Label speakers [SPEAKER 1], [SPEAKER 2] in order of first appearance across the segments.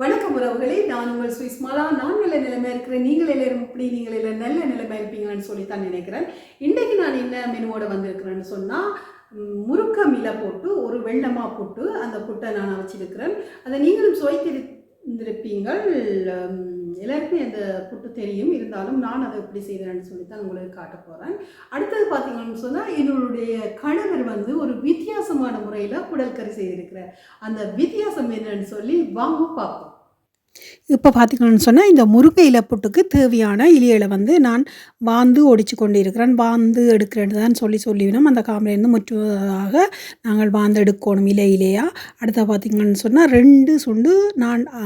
[SPEAKER 1] வணக்கம் உறவுகளே. நான் உங்கள் சுவிஸ்மாலா நான் நல்ல நிலைமை இருக்கிறேன். நீங்கள் எல்லாரும் இப்படி நீங்கள் எல்லாம் நல்ல நிலைமை இருப்பீங்களான்னு சொல்லித்தான் நினைக்கிறேன். இன்றைக்கு நான் என்ன மெனுவோட வந்திருக்கிறேன்னு சொன்னால் முறுக்க மிலை போட்டு ஒரு வெள்ளமாக போட்டு அந்த புட்டை நான் வச்சிருக்கிறேன் அதை நீங்களும் சுவைத்திருந்திருப்பீங்கள். எல்லாருக்குமே அந்த புட்டு தெரியும். இருந்தாலும் நான் அதை எப்படி செய்கிறேன்னு சொல்லி தான் உங்களுக்கு காட்ட போகிறேன் அடுத்தது பார்த்தீங்கன்னு சொன்னால் என்னுடைய கணவர் வந்து ஒரு வித்தியாசமான முறையில் குடல் கறி செய்திருக்கிறார். அந்த வித்தியாசம் என்னன்னு சொல்லி வாங்க பார்ப்போம்.
[SPEAKER 2] இப்போ பார்த்திங்கன்னு சொன்னால் இந்த முருங்கை இலை புட்டுக்கு தேவையான இலைகளை வந்து நான் வாந்து ஒடிச்சு கொண்டு இருக்கிறேன் வாந்து எடுக்கிறேன்னு தான் சொல்லி சொல்லிவிடும். அந்த காம்பிலேருந்து முற்றுவதாக நாங்கள் வாந்து எடுக்கணும் இலை இலையா அடுத்த பார்த்திங்கன்னு சொன்னால் ரெண்டு சுண்டு நான் ஆ,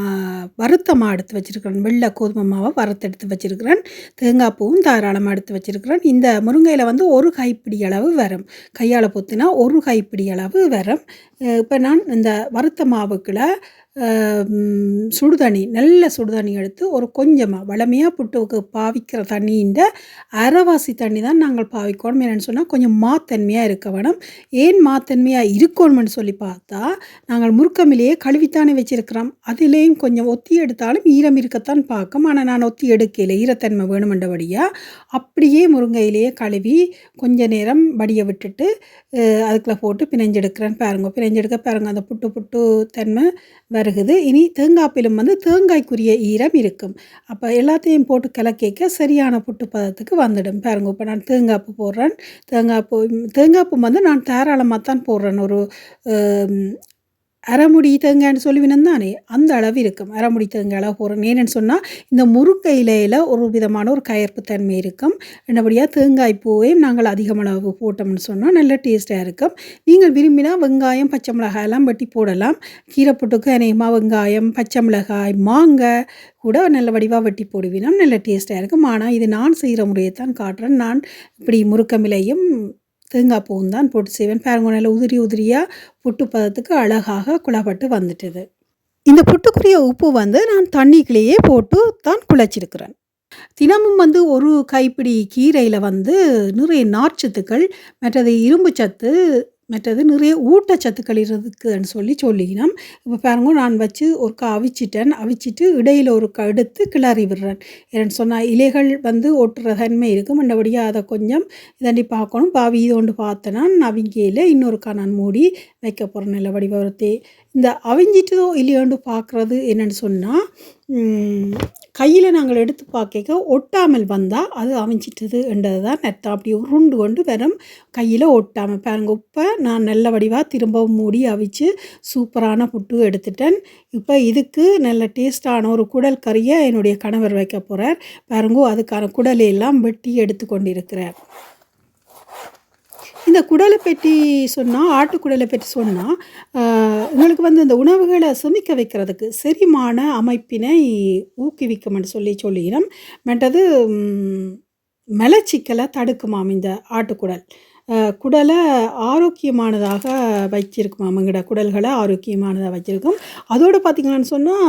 [SPEAKER 2] வறுத்த மா எடுத்து வச்சுருக்கிறேன். வெள்ளை கோதுமை மாவை வறுத்து எடுத்து வச்சுருக்கிறேன். தேங்காய் பூவும் தாராளமாக எடுத்து வச்சுருக்கிறேன். இந்த முருங்கையில் வந்து ஒரு கைப்பிடி அளவு வரும் கையால் பொத்துனா ஒரு கைப்பிடி அளவு வரும் இப்போ நான் இந்த வறுத்த மாவுக்குள்ள சுடுதண்ணி நல்ல சுடுதண்ணி எடுத்து ஒரு கொஞ்சமாக வளமையாக புட்டுக்கு பாவிக்கிற தண்ணியின் அரைவாசி தண்ணி தான் நாங்கள் பாவிக்கணும். என்னென்னு சொன்னால் கொஞ்சம் மாத்தன்மையாக இருக்க வேணும். ஏன் மாத்தன்மையாக இருக்கணும்னு சொல்லி பார்த்தா நாங்கள் முறுக்கமிலேயே கழுவித்தானே வச்சுருக்கிறோம். அதிலேயும் கொஞ்சம் ஒத்தி எடுத்தாலும் ஈரம் இருக்கத்தான் பார்க்கும். ஆனால் நான் ஒத்தி எடுக்கல. ஈரத்தன்மை வேணுமென்றபடியாக அப்படியே முருங்கையிலேயே கழுவி கொஞ்ச நேரம் வடியை விட்டுட்டு அதுக்குள்ளே போட்டு பிணைஞ்செடுக்கிறேன் பாருங்க. பிணைஞ்செடுக்க பாருங்க. அந்த புட்டு புட்டு தன்மை இருக்குது இனி தேங்காய்ப்பிலும் வந்து தேங்காய்க்குரிய ஈரம் இருக்கும். அப்போ எல்லாத்தையும் போட்டு கலக்கிக்க சரியான புட்டு பதத்துக்கு வந்துடும். பாருங்க இப்போ நான் தேங்காய்ப்பு போடுறேன். தேங்காய்ப்பு தேங்காய்ப்பு வந்து நான் தாராளமாக தான் போடுறேன். ஒரு அரைமுடி தேங்காய்னு சொல்லுவினன் தானே அந்த அளவு இருக்கும். அரைமுடி தேங்காய் அளவு போகிறோம் ஏன்னு சொன்னால் இந்த முறுக்கை இலையில் ஒரு விதமான ஒரு கயர்ப்பு தன்மை இருக்கும். என்னபடியாக தேங்காய் பூவையும் நாங்கள் அதிகம் அளவு போட்டோம்னு சொன்னால் நல்ல டேஸ்ட்டாக இருக்கும். நீங்கள் விரும்பினா வெங்காயம் பச்சை மிளகாய் எல்லாம் வெட்டி போடலாம். கீரைப்புட்டுக்கு அநேகமாக வெங்காயம் பச்சை மிளகாய் மாங்காய் கூட நல்ல வடிவாக வெட்டி போடுவினா நல்ல டேஸ்ட்டாக இருக்கும். ஆனால் இது நான் செய்கிற முறையை தான் காட்டுறேன். நான் இப்படி முறுக்கமிலையும் தேங்காய் பூவும் தான் போட்டு செய்வேன். பாருங்க நல்ல உதிரி உதிரியாக புட்டு பதத்துக்கு அழகாக குழப்பட்டு வந்துட்டுது. இந்த புட்டுக்குரிய உப்பு வந்து நான் தண்ணிக்குள்ளேயே போட்டு தான் குழைச்சிருக்கிறேன். தினமும் வந்து ஒரு கைப்பிடி கீரையில் வந்து நிறைய நார்ச்சத்துக்கள் மற்றது இரும்பு சத்து மற்றது நிறைய ஊட்டச்சத்துக்கள் இருக்குதுன்னு சொல்லி சொல்லிக்கினோம். இப்போ பாருங்க நான் வச்சு ஒருக்கா அவிச்சிட்டேன். அவிச்சிட்டு இடையில் ஒரு எடுத்து கிளறி விடுறேன். ஏன்னு சொன்னால் இலைகள் வந்து ஒட்டுற தன்மை இருக்கும். மற்றபடியாக அதை கொஞ்சம் இதாண்டி பார்க்கணும். பாவி இது ஒன்று பார்த்தேன்னா அவிங்கையில் இன்னொருக்கா நான் மூடி வைக்க போகிறேன் நல்ல வடிவத்தை இந்த அவிஞ்சிட்டதோ இல்லையோண்டு பார்க்குறது என்னன்னு சொன்னால் கையில் நாங்கள் எடுத்து பார்க்க ஒட்டாமல் வந்தால் அது அவிஞ்சிட்டது என்றது தான் நெத்தம் அப்படி உருண்டு கொண்டு வெறும் கையில் ஒட்டாமல் பாருங்க. இப்போ நான் நல்ல வடிவாக திரும்பவும் மூடி அவிச்சு சூப்பரான புட்டு எடுத்துட்டேன். இப்போ இதுக்கு நல்ல டேஸ்டான ஒரு குடல் கறியை என்னுடைய கணவர் வைக்க போகிறார் பாருங்க அதுக்கான குடலையெல்லாம் வெட்டி எடுத்து கொண்டிருக்கிறார். இந்த குடலை பற்றி சொன்னால் ஆட்டுக்குடலை பற்றி சொன்னால் உங்களுக்கு வந்து இந்த உணவுகளை சுமிக்க வைக்கிறதுக்கு செரிமான அமைப்பினை ஊக்குவிக்கும்னு சொல்லி சொல்லினோம் மற்றது மலச்சிக்கலை தடுக்குமாம் இந்த ஆட்டுக்குடல். குடலை ஆரோக்கியமானதாக வச்சிருக்குமாம் எங்கட குடல்களை ஆரோக்கியமானதாக வச்சுருக்கும் அதோடு பார்த்திங்கன்னு சொன்னால்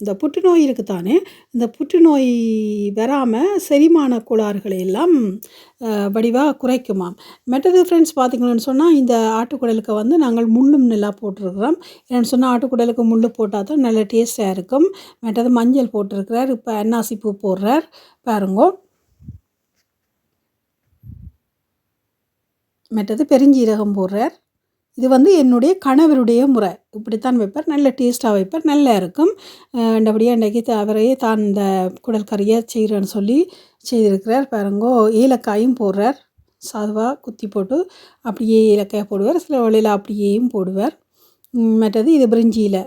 [SPEAKER 2] இந்த புற்றுநோய் இருக்குதானே இந்த புற்றுநோய் வராமல் செரிமான கோளாறுகளை எல்லாம் வடிவாக குறைக்குமாம். மற்றது ஃப்ரெண்ட்ஸ் பார்த்திங்கன்னு சொன்னால் இந்த ஆட்டுக்குடலுக்கு வந்து நாங்கள் முள்ளும் நல்லா போட்டிருக்கிறோம். என்னென்னு சொன்னால் ஆட்டுக்குடலுக்கு முள் போட்டால் தான் நல்ல டேஸ்ட்டாக இருக்கும். மற்றது மஞ்சள் போட்டிருக்கிறார். இப்போ அன்னாசி பூ போடுறார். பாருங்கோ மற்றது பெருஞ்சீரகம் போடுறார். இது வந்து என்னுடைய கணவருடைய முறை. இப்படித்தான் வைப்பார். நல்ல டேஸ்ட்டாக வைப்பார். நல்லா இருக்கும். அண்டபடியாக இன்றைக்கி அவரையே தான் இந்த குடல் கறியை செய்கிறேன்னு சொல்லி செய்திருக்கிறார். பாருங்கோ ஏலக்காயும் போடுறார். சாதுவாக குத்தி போட்டு அப்படியே ஏலக்காய் போடுவார். சில வழியில் அப்படியேயும் போடுவார். மற்றது இது பிரிஞ்சியில்.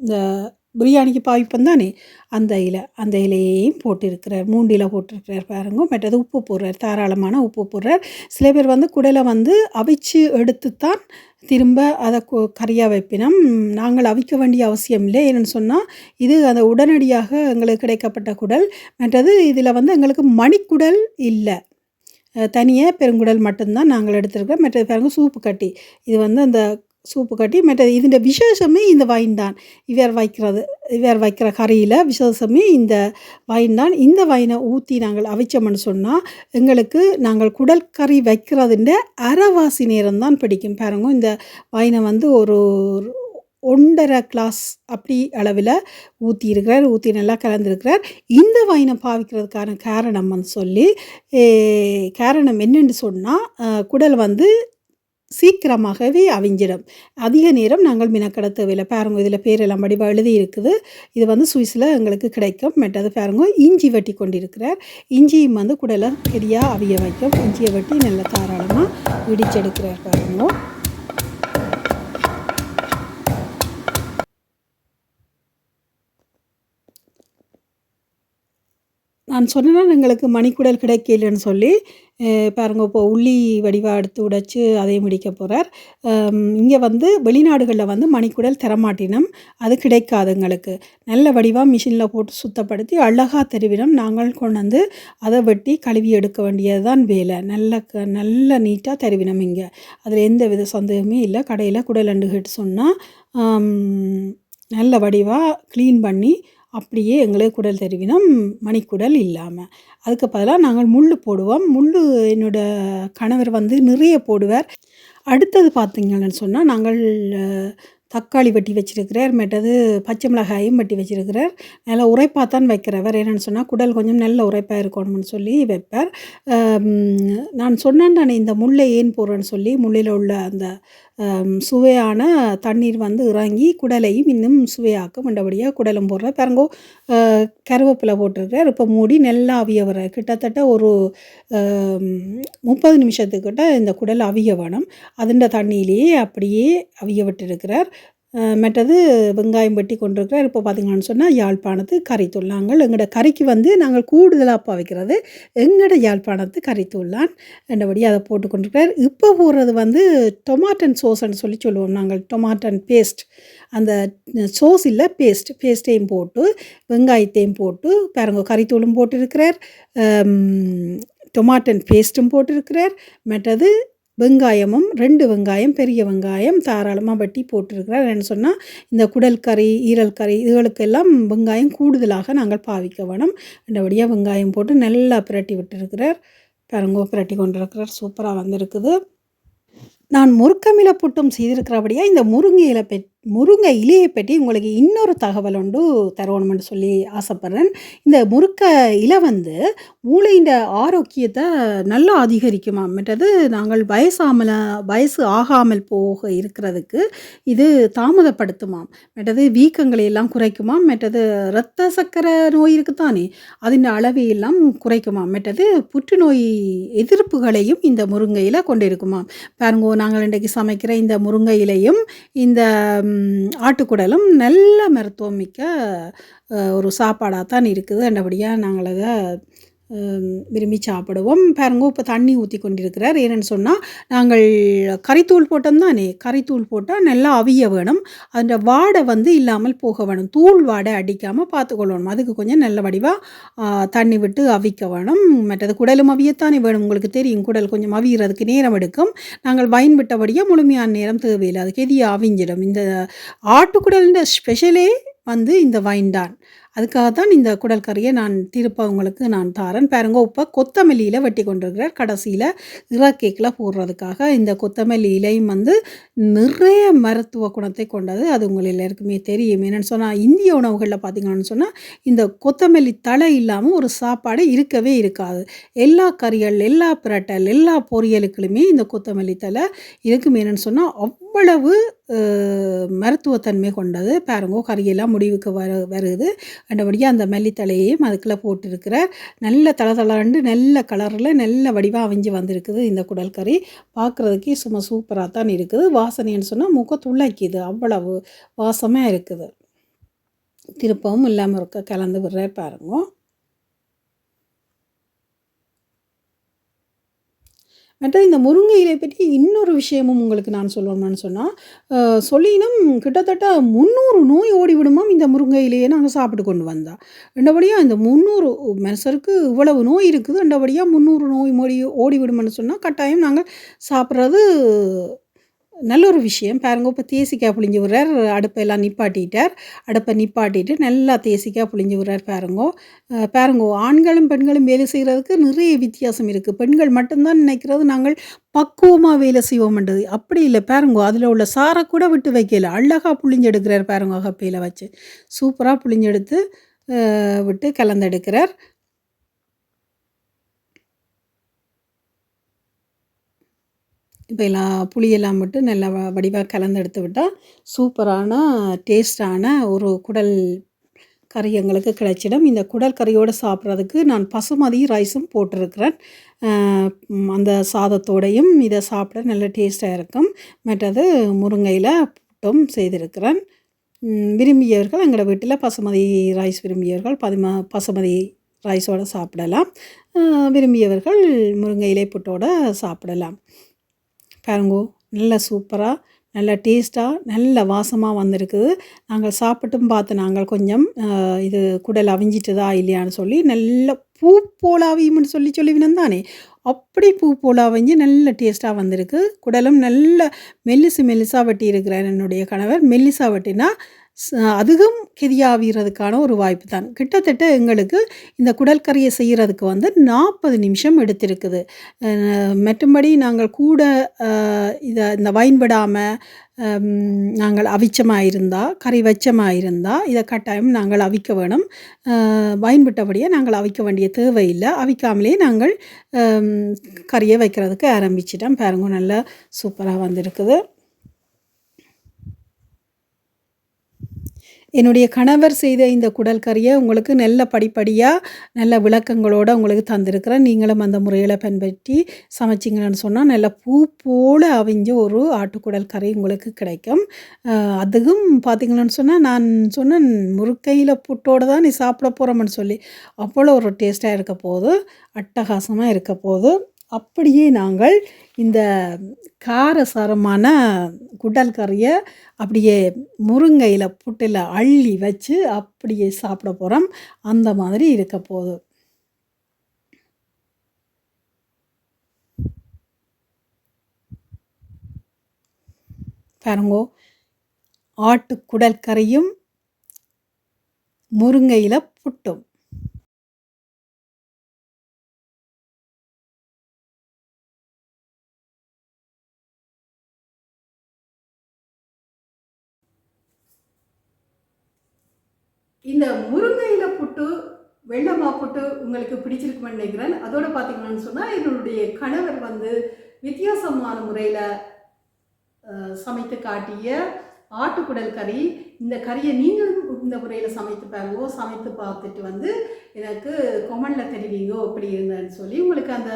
[SPEAKER 2] இந்த பிரியாணிக்கு பாவிப்பம் தானே? அந்த இலை அந்த இலையையும் போட்டிருக்கிறார். மூண்டில இலை போட்டிருக்கிறார் பாருங்க. மற்றது உப்பு போடுறார். தாராளமான உப்பு போடுறார். சில பேர் வந்து குடலை வந்து அவிச்சு எடுத்துத்தான் திரும்ப அதை கொ கறியாக வைப்பினோம். நாங்கள் அவிக்க வேண்டிய அவசியம் இல்லை ஏன்னு சொன்னால் இது அந்த உடனடியாக எங்களுக்கு கிடைக்கப்பட்ட குடல். மற்றது இதில் வந்து எங்களுக்கு மணிக்குடல் இல்லை. தனியாக பெருங்குடல் மட்டும்தான் நாங்கள் எடுத்துருக்கோம் மற்றது பாருங்கள் சூப்பு கட்டி. இது வந்து அந்த சூப்பு கட்டி மற்ற இதுட விசேஷமே இந்த வைன் தான். இவர் வைக்கிறது இவர் வைக்கிற கறியில் விசேஷமே இந்த வைன் தான். இந்த வைனை ஊற்றி நாங்கள் அவிச்சோம்னு சொன்னால் எங்களுக்கு நாங்கள் குடல் கறி வைக்கிறதுன்ற அறவாசி நேரம் தான் பிடிக்கும். பாருங்க இந்த வைனை வந்து ஒரு ஒன்றரை கிளாஸ் அப்படி அளவில் ஊற்றி இருக்கிறார் ஊற்றி நல்லா கலந்துருக்கிறார். இந்த வைனை பாவிக்கிறதுக்கான காரணம் சொல்லி காரணம் என்னென்னு சொன்னால் குடல் வந்து சீக்கிரமாகவே அவிஞ்சிடும். அதிக நேரம் நாங்கள் மினக்கட தேவையில்லை பாருங்க இதில் பேரெல்லாம் வடிவாக எழுதி இருக்குது இது வந்து சுவிஸில் எங்களுக்கு கிடைக்கும். மெட்டது பாருங்க இஞ்சி வெட்டி கொண்டிருக்கிறார். இஞ்சியும் வந்து குடலை பெரியாக அவிய வைக்கும். இஞ்சியை வெட்டி நல்லா தாராளமாக இடிச்செடுக்கிறார் பாருங்க. நான் சொன்னேன்னா எங்களுக்கு மணிக்குடல் கிடைக்கலன்னு சொல்லி பாருங்க இப்போ உள்ளி வடிவாக எடுத்து உடைச்சி அதையும் முடிக்க போகிறார் இங்கே வந்து வெளிநாடுகளில் வந்து மணிக்குடல் தரமாட்டினம். அது கிடைக்காது எங்களுக்கு. நல்ல வடிவாக மிஷினில் போட்டு சுத்தப்படுத்தி அழகாக தெருவினம். நாங்கள் கொண்டு வந்து அதை வெட்டி கழுவி எடுக்க வேண்டியது தான் வேலை. நல்ல க நல்ல நீட்டாக தெருவினம் இங்கே. அதில் எந்த வித சந்தேகமே இல்லை. கடையில் குடலண்டு கேட்டு சொன்னால் நல்ல வடிவாக க்ளீன் பண்ணி அப்படியே எங்களுக்கு குடல் தெரிவினோம். மணிக்குடல் இல்லாமல் அதுக்கு பதிலாக நாங்கள் முள் போடுவோம். முள் என்னோட கணவர் வந்து நிறைய போடுவார். அடுத்தது பார்த்தீங்கன்னு சொன்னால் நாங்கள் தக்காளி வெட்டி வச்சிருக்கிறார் மேட்டது பச்சை மிளகாயும் வெட்டி வச்சிருக்கிறார். நல்லா உரைப்பாக தான் வைக்கிறவர். என்னென்னு சொன்னால் குடல் கொஞ்சம் நல்ல உரைப்பாக இருக்கணும்னு சொல்லி வைப்பார். நான் சொன்னேன் நான் இந்த முல்லை ஏன் போடுறேன்னு சொல்லி முள்ளையில் உள்ள அந்த சுவையான தண்ணீர் வந்து இறங்கி குடலையும் இன்னும் சுவையாக்கும் மண்டபடியாக குடலும் போடுறேன் பாருங்கோ கருவேப்பிலை போட்டிருக்கிறார். இப்போ மூடி நல்லா அவிய வர கிட்டத்தட்ட ஒரு முப்பது நிமிஷத்துக்கிட்ட இந்த குடல் அவிய வேணும். அதுண்ட தண்ணியிலேயே அப்படியே அவிய விட்டிருக்கிறார். மற்றது வெங்காயம் வெட்டி கொண்டிருக்கிறோம் இப்போ பார்த்திங்கன்னு சொன்னால் யாழ்ப்பாணத்து கறித்தூள் நாங்கள் எங்களோட கறிக்கு வந்து நாங்கள் கூடுதலாக பாவிக்கிறது எங்களோட யாழ்ப்பாணத்து கறித்தூள்தான் என்றபடி அதை போட்டு கொண்டிருக்கிறார். இப்போ போடுறது வந்து டொமாட்டன் சோஸ்ன்னு சொல்லி சொல்லுவோம் நாங்கள். டொமாட்டன் பேஸ்ட் அந்த சோஸ் இல்லை பேஸ்ட் பேஸ்ட்டையும் போட்டு வெங்காயத்தையும் போட்டு பாருங்க கறித்தூளும் போட்டிருக்கிறார். டொமாட்டன் பேஸ்ட்டும் போட்டிருக்கிறார். மற்றது வெங்காயமும் ரெண்டு வெங்காயம் பெரிய வெங்காயம் தாராளமாக வட்டி போட்டிருக்கிறார். என்ன சொன்னால் இந்த குடல் கறி ஈரல் கறி இதுகளுக்கெல்லாம் வெங்காயம் கூடுதலாக நாங்கள் பாவிக்க வேணும். ரெண்டபடியாக வெங்காயம் போட்டு நல்லா பிரட்டி விட்டுருக்கிறார். பாருங்கோ பிரட்டி கொண்டிருக்கிறார். சூப்பராக வந்திருக்குது. நான் முருக்கமில புட்டும் செய்திருக்கிறபடியாக இந்த முருங்கை இலை பெ முருங்கை இலையை பற்றி உங்களுக்கு இன்னொரு தகவல் ஒன்று தரணும்னு சொல்லி ஆசைப்பட்றேன். இந்த முருக்க இலை வந்து மூளையின் ஆரோக்கியத்தை நல்லா அதிகரிக்குமா? மற்றது நாங்கள் வயசாமல வயசு ஆகாமல் போக இருக்கிறதுக்கு இது தாமதப்படுத்துமாம் மற்றது வீக்கங்களை எல்லாம் குறைக்குமாம் மற்றது இரத்த சக்கரை நோய் இருக்குத்தானே அதன் அளவை எல்லாம் குறைக்குமாம் மற்றது புற்றுநோய் எதிர்ப்புகளையும் இந்த முருங்கை இலை கொண்டிருக்குமாம் பாருங்கோ நாங்கள் இன்றைக்கு சமைக்கிற இந்த முருங்கை இலையும் இந்த ஆட்டுக்குடலும் நல்ல மருத்துவம் மிக்க ஒரு சாப்பாடாக தான் இருக்குது. அண்டபடியாக நாங்கள் அதை விரும்பி சாப்பிடுவோம். பாருங்க இப்போ தண்ணி ஊற்றி கொண்டிருக்கிறார். ஏன்னு சொன்னால் நாங்கள் கறித்தூள் போட்டோம் தானே? கறித்தூள் போட்டால் நல்லா அவிய வேணும். அந்த வாடை வந்து இல்லாமல் போக வேணும். தூள் வாடை அடிக்காமல் பார்த்துக்கொள்ளணும். அதுக்கு கொஞ்சம் நல்ல வடிவாக தண்ணி விட்டு அவிக்க வேணும். மற்றது குடலும் அவியத்தானே வேணும். உங்களுக்கு தெரியும் குடல் கொஞ்சம் அவியறதுக்கு நேரம் எடுக்கும். நாங்கள் வைன் விட்டபடியாக முழுமையான நேரம் தேவையில்லை. அதுக்கு எதிய அவிஞ்சிடும். இந்த ஆட்டுக்குடல்ன்ற ஸ்பெஷலே வந்து இந்த வைன் தான். அதுக்காக தான் இந்த குடல் கறியை நான் திருப்ப உங்களுக்கு நான் தாரேன். பாருங்க இப்போ கொத்தமல்லியில் வெட்டி கொண்டிருக்கிறார். கடைசியில் இறக்கேக்கில் போடுறதுக்காக இந்த கொத்தமல்லி இலையும் வந்து நிறைய மருத்துவ குணத்தை கொண்டது. அது உங்கள் எல்லாருக்குமே தெரியும். என்னென்னு சொன்னால் இந்திய உணவுகளில் பார்த்தீங்கன்னு சொன்னால் இந்த கொத்தமல்லி தழை இல்லாமல் ஒரு சாப்பாடு இருக்கவே இருக்காது. எல்லா கறிகள் எல்லா பிரட்டல் எல்லா பொரியலுக்குளுமே இந்த கொத்தமல்லி தழை இருக்கும் என்னென்னு சொன்னால் அவ்வளவு மருத்துவத்தன்மை கொண்டது? பாருங்க கறியெல்லாம் முடிவுக்கு வர வருது. அண்டபடியாக அந்த மல்லித்தலையையும் அதுக்குள்ளே போட்டிருக்கிற நல்ல தளதளண்டு நல்ல கலரில் நல்ல வடிவாக அவிஞ்சு வந்திருக்குது இந்த குடல் கறி. பார்க்குறதுக்கே சும்மா சூப்பராக தான் இருக்குது. வாசனைன்னு சொன்னால் முக அவ்வளவு வாசமாக இருக்குது. திருப்பவும் இல்லாமல் இருக்க கலந்து விடுற பாருங்க. மற்ற இந்த முருங்கை இலை பற்றி இன்னொரு விஷயமும் உங்களுக்கு நான் சொல்லணும்னு சொன்னால் சொல்லினும் கிட்டத்தட்ட முந்நூறு நோய் ஓடிவிடுமாம் இந்த முருங்கை இலையை நாங்கள் சாப்பிட்டு கொண்டு வந்தோம் ரெண்டபடியாக இந்த முந்நூறு மனுஷருக்கு இவ்வளவு நோய் இருக்குது ரெண்டபடியாக முந்நூறு நோய் மொழி ஓடிவிடும்னு சொன்னால் கட்டாயம் நாங்கள் சாப்பிட்றது நல்ல ஒரு விஷயம். பாருங்க இப்போ தேசிக்காய் புளிஞ்சு விடுறார் அடுப்பெல்லாம் நிப்பாட்டிட்டார். அடுப்பை நிப்பாட்டிட்டு நல்லா தேசிக்காய் புளிஞ்சு விடுறார் பாருங்கோ. பாருங்கோ ஆண்களும் பெண்களும் வேலை செய்கிறதுக்கு நிறைய வித்தியாசம் இருக்குது பெண்கள் மட்டும்தான் நினைக்கிறது நாங்கள் பக்குவமாக வேலை செய்வோம்ன்றது அப்படி இல்லை பாருங்கோ அதில் உள்ள சாரை கூட விட்டு வைக்கல. அழகாக புளிஞ்செடுக்கிறார் பாருங்க அகப்பையில் வச்சு. சூப்பராக புளிஞ்செடுத்து விட்டு கலந்தெடுக்கிறார் இப்போ எல்லாம் புளியெல்லாம் மட்டும் நல்லா வ வடிவாக கலந்து எடுத்து விட்டால் சூப்பரான டேஸ்டான ஒரு குடல் கறி எங்களுக்கு கிடைச்சிடும். இந்த குடல் கறியோடு சாப்பிட்றதுக்கு நான் பசுமதி ரைஸும் போட்டிருக்கிறேன். அந்த சாதத்தோடையும் இதை சாப்பிட நல்ல டேஸ்ட்டாக இருக்கும். மற்றது முருங்கையில் புட்டும் செய்திருக்கிறேன். விரும்பியவர்கள் எங்களோட வீட்டில் பசுமதி ரைஸ் விரும்பியவர்கள் பதும பசுமதி ரைஸோடு சாப்பிடலாம். விரும்பியவர்கள் முருங்கையிலே புட்டோடு சாப்பிடலாம். பாருங்கோ நல்ல சூப்பராக நல்ல டேஸ்ட்டாக நல்ல வாசமாக வந்திருக்குது. நாங்கள் சாப்பிட்டும் பார்த்து நாங்கள் கொஞ்சம் இது குடல் அவிஞ்சிட்டுதா இல்லையான்னு சொல்லி நல்ல பூ போல அவியும்னு சொல்லி சொல்லி தானே. அப்படி பூ போல அவிஞ்சு நல்ல டேஸ்ட்டாக வந்திருக்கு. குடலும் நல்ல மெல்லிசு மெல்லிசாக வெட்டி இருக்கிறார் என்னுடைய கணவர். மெல்லிசா வெட்டினா அதுவும் அதிகம் ஒரு வாய்ப்பு தான். கிட்டத்தட்ட எங்களுக்கு இந்த குடல் கறியை செய்கிறதுக்கு வந்து நாற்பது நிமிஷம் எடுத்திருக்குது. மற்றும்படி நாங்கள் கூட இதை இந்த வைன் விடாமல் நாங்கள் அவிச்சமாக இருந்தால் கறி வச்சமாக இருந்தால் இதை கட்டாயம் நாங்கள் அவிக்க வேணும். அஹ், விட்டபடியே நாங்கள் அவிக்க வேண்டிய தேவையில்லை. அவிக்காமலே நாங்கள் கறியை வைக்கிறதுக்கு ஆரம்பிச்சிட்டோம் பாருங்க நல்லா சூப்பராக வந்திருக்குது. என்னுடைய கணவர் செய்த இந்த குடல் கறியை உங்களுக்கு நல்ல படிப்படியாக நல்ல விளக்கங்களோடு உங்களுக்கு தந்திருக்கிறேன். நீங்களும் அந்த முறையில் பின்பற்றி சமைச்சிங்கன்னு சொன்னால் நல்ல பூ போல் அவிஞ்ச ஒரு ஆட்டுக்குடல் கறி உங்களுக்கு கிடைக்கும். அதுவும் பார்த்தீங்கன்னு சொன்னால் நான் சொன்னேன் முறுக்கையில் புட்டோடு தான் நீ சாப்பிட போகிறோம்னு சொல்லி அவ்வளோ ஒரு டேஸ்ட்டாக இருக்க போகுது. அட்டகாசமாக இருக்க போகுது. அப்படியே நாங்கள் இந்த காரசாரமான குடல் கறியை அப்படியே முருங்கையில் புட்டில் அள்ளி வச்சு அப்படியே சாப்பிட போகிறோம் அந்த மாதிரி இருக்க போகுது. பாருங்கோ ஆட்டுக்குடல் கறியும் முருங்கையில் புட்டும்.
[SPEAKER 1] இந்த முருங்கையில் புட்டு வெள்ளமா புட்டு உங்களுக்கு பிடிச்சிருக்குமென்னு நினைக்கிறேன். அதோட பார்த்தீங்கன்னு சொன்னால் என்னுடைய கணவர் வந்து வித்தியாசமான முறையில் சமைத்து காட்டிய ஆட்டுக்குடல் கறி. இந்த கறியை நீங்களும் இந்த முறையில் சமைத்து பாருங்கோ சமைத்து பார்த்துட்டு வந்து எனக்கு கொமனில் தெரிவிங்கோ இப்படி இருந்தேன்னு சொல்லி உங்களுக்கு அந்த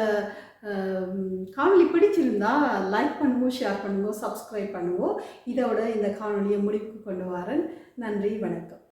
[SPEAKER 1] காணொலி பிடிச்சிருந்தா லைக் பண்ணுவோம் ஷேர் பண்ணுவோம் சப்ஸ்கிரைப் பண்ணுவோம் இதோட இந்த காணொலியை முடிவுக்கு கொண்டு வரேன். நன்றி வணக்கம்.